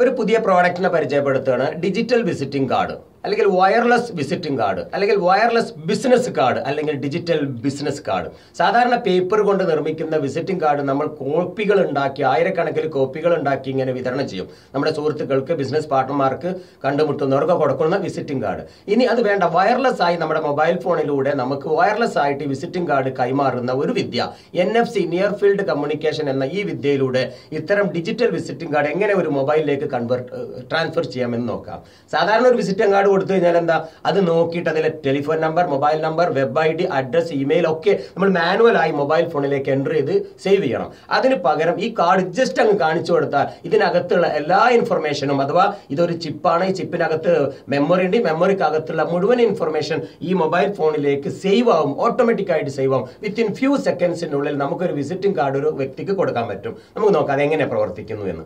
ഒരു പുതിയ പ്രോഡക്റ്റിനെ പരിചയപ്പെടുത്തുകയാണ്. ഡിജിറ്റൽ വിസിറ്റിംഗ് കാർഡ് അല്ലെങ്കിൽ വയർലെസ് വിസിറ്റിംഗ് കാർഡ് അല്ലെങ്കിൽ വയർലെസ് ബിസിനസ് കാർഡ് അല്ലെങ്കിൽ ഡിജിറ്റൽ ബിസിനസ് കാർഡ് സാധാരണ പേപ്പർ കൊണ്ട് നിർമ്മിക്കുന്ന വിസിറ്റിംഗ് കാർഡ് നമ്മൾ കോപ്പികൾ ഉണ്ടാക്കി ആയിരക്കണക്കിന് കോപ്പികൾ ഉണ്ടാക്കി ഇങ്ങനെ വിതരണം ചെയ്യും. നമ്മുടെ സുഹൃത്തുക്കൾക്ക് ബിസിനസ് പാർട്ട്ണർമാർക്ക് കണ്ടുമുട്ടുന്നവർക്ക് കൊടുക്കുന്ന വിസിറ്റിംഗ് കാർഡ് ഇനി അത് വേണ്ട വയർലെസ് ആയി നമ്മുടെ മൊബൈൽ ഫോണിലൂടെ നമുക്ക് വയർലെസ് ആയിട്ട് വിസിറ്റിംഗ് കാർഡ് കൈമാറുന്ന ഒരു വിദ്യ N F C near field communication എന്ന ഈ വിദ്യയിലൂടെ ഇത്തരം ഡിജിറ്റൽ വിസിറ്റിംഗ് കാർഡ് എങ്ങനെ ഒരു മൊബൈലിലേക്ക് കൺവേർട്ട് ട്രാൻസ്ഫർ ചെയ്യാമെന്ന് നോക്കാം. സാധാരണ ഒരു വിസിറ്റിംഗ് കാർഡ് കൊടുത്തു കഴിഞ്ഞാൽ എന്താ? അത് നോക്കിയിട്ട് അതിലെ telephone number mobile number web I D address email ഒക്കെ നമ്മൾ മാനുവലായി മൊബൈൽ ഫോണിലേക്ക് എന്റർ ചെയ്ത് സേവ് ചെയ്യണം. അതിന് പകരം ഈ കാർഡ് ജസ്റ്റ് അങ്ങ് കാണിച്ചു കൊടുത്താൽ ഇതിനകത്തുള്ള എല്ലാ ഇൻഫർമേഷനും അഥവാ ഇതൊരു ചിപ്പാണ് ഈ ചിപ്പിനകത്ത് മെമ്മറി ഉണ്ട്. മെമ്മറിക്കകത്തുള്ള മുഴുവൻ ഇൻഫർമേഷൻ ഈ മൊബൈൽ ഫോണിലേക്ക് സേവ് ആവും. ഓട്ടോമാറ്റിക് ആയിട്ട് സേവ് ആവും. വിത്തിൻ ഫ്യൂ സെക്കൻഡ്സിനുള്ളിൽ നമുക്കൊരു വിസിറ്റിംഗ് കാർഡ് ഒരു വ്യക്തിക്ക് കൊടുക്കാൻ പറ്റും. നമുക്ക് നോക്കാം അത് എങ്ങനെ പ്രവർത്തിക്കുന്നു എന്ന്.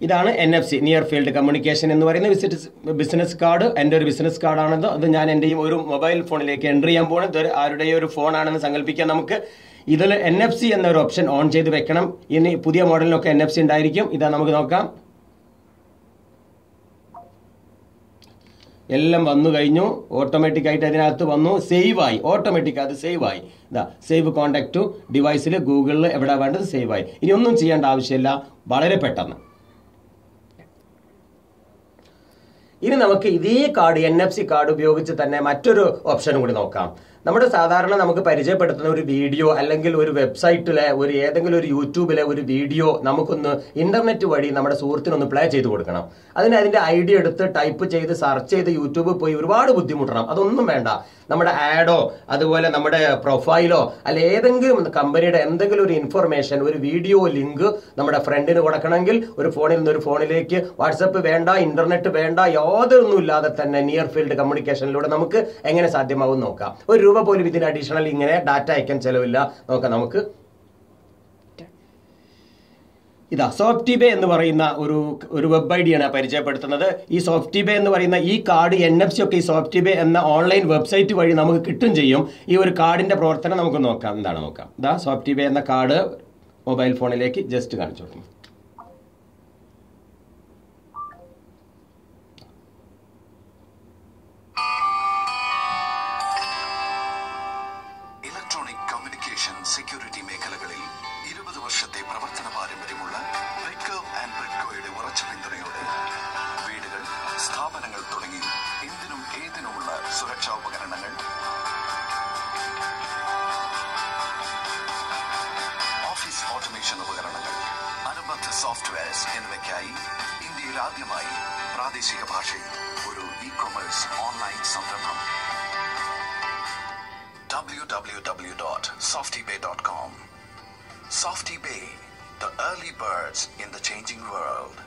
ഇതാണ് N F C near field communication എന്ന് പറയുന്ന വിസിറ്റ് ബിസിനസ് കാർഡ് എന്റെ ഒരു ബിസിനസ് കാർഡാണത് അത് ഞാൻ എന്റെയും ഒരു മൊബൈൽ ഫോണിലേക്ക് എന്റർ ചെയ്യാൻ പോകുന്നത് ഇതൊരു ആരുടെയും ഒരു ഫോണാണെന്ന് സങ്കല്പിക്കാം നമുക്ക്. ഇതിൽ എൻ എഫ് സി എന്നൊരു ഓപ്ഷൻ ഓൺ ചെയ്ത് വെക്കണം. ഇനി പുതിയ മോഡലിനൊക്കെ എൻ എഫ് സി ഉണ്ടായിരിക്കും. ഇതാ നമുക്ക് നോക്കാം. എല്ലാം വന്നു കഴിഞ്ഞു. ഓട്ടോമാറ്റിക് ആയിട്ട് അതിനകത്ത് വന്നു. സേവ് ആയി. ഓട്ടോമാറ്റിക് അത് സേവ് ആയി. ഇതാ സേവ് കോണ്ടാക്ട് ടു ഡിവൈസിൽ ഗൂഗിളിൽ എവിടെ വേണ്ടത്? സേവ് ആയി. ഇനി ഒന്നും ചെയ്യേണ്ട ആവശ്യമില്ല. വളരെ പെട്ടെന്ന്. ഇനി നമുക്ക് ഇതേ card N F C card ഉപയോഗിച്ച് തന്നെ മറ്റൊരു ഓപ്ഷനും കൂടി നോക്കാം. നമ്മുടെ സാധാരണ നമുക്ക് പരിചയപ്പെടുത്തുന്ന ഒരു വീഡിയോ അല്ലെങ്കിൽ ഒരു വെബ്സൈറ്റിലെ ഒരു ഏതെങ്കിലും ഒരു യൂട്യൂബിലെ ഒരു വീഡിയോ നമുക്കൊന്ന് ഇന്റർനെറ്റ് വഴി നമ്മുടെ സുഹൃത്തിനൊന്ന് പ്ലേ ചെയ്ത് കൊടുക്കണം. അതിന് അതിന്റെ ഐഡിയ എടുത്ത് ടൈപ്പ് ചെയ്ത് സെർച്ച് ചെയ്ത് യൂട്യൂബിൽ പോയി ഒരുപാട് ബുദ്ധിമുട്ടണം. അതൊന്നും വേണ്ട. നമ്മുടെ ആഡോ അതുപോലെ നമ്മുടെ പ്രൊഫൈലോ അല്ല ഏതെങ്കിലും കമ്പനിയുടെ എന്തെങ്കിലും ഒരു ഇൻഫർമേഷൻ ഒരു വീഡിയോ ലിങ്ക് നമ്മുടെ ഫ്രണ്ടിന് കൊടുക്കണമെങ്കിൽ ഒരു ഫോണിൽ നിന്ന് ഒരു ഫോണിലേക്ക് വാട്സപ്പ് വേണ്ട ഇന്റർനെറ്റ് വേണ്ട യാതൊന്നും ഇല്ലാതെ തന്നെ നിയർ ഫീൽഡ് കമ്മ്യൂണിക്കേഷനിലൂടെ നമുക്ക് എങ്ങനെ സാധ്യമാവും നോക്കാം. ഒരു രൂപ പോലും ഇതിന് അഡീഷണൽ ഇങ്ങനെ ഡാറ്റ അയക്കാൻ ചെലവില്ല. നോക്കാം നമുക്ക്. ഇതാ സോഫ്റ്റ് പേ എന്ന് പറയുന്ന ഒരു ഒരു വെബ് ഐ ഡിയാണ് പരിചയപ്പെടുത്തുന്നത്. ഈ സോഫ്റ്റ് പേ എന്ന് പറയുന്ന ഈ കാർഡ് എൻ എഫ് സി ഒക്കെ ഈ സോഫ്റ്റ് പേ എന്ന ഓൺലൈൻ വെബ്സൈറ്റ് വഴി നമുക്ക് കിട്ടും ചെയ്യും. ഈ ഒരു കാർഡിന്റെ പ്രവർത്തനം നമുക്ക് നോക്കാം. എന്താണ് നോക്കാം? ഇതാ സോഫ്റ്റ് പേ എന്ന കാർഡ് മൊബൈൽ ഫോണിലേക്ക് ജസ്റ്റ് കാണിച്ചു കൊടുക്കും അനുബന്ധ സോഫ്റ്റ്വെയർസ് എന്നിവയ്ക്കായി ഇന്ത്യയിൽ ആദ്യമായി പ്രാദേശിക ഭാഷയിൽ ഒരു ഇ കൊമേഴ്സ് ഓൺലൈൻ സംരംഭം www.softybay.com. Softy Bay, the early birds in the changing world.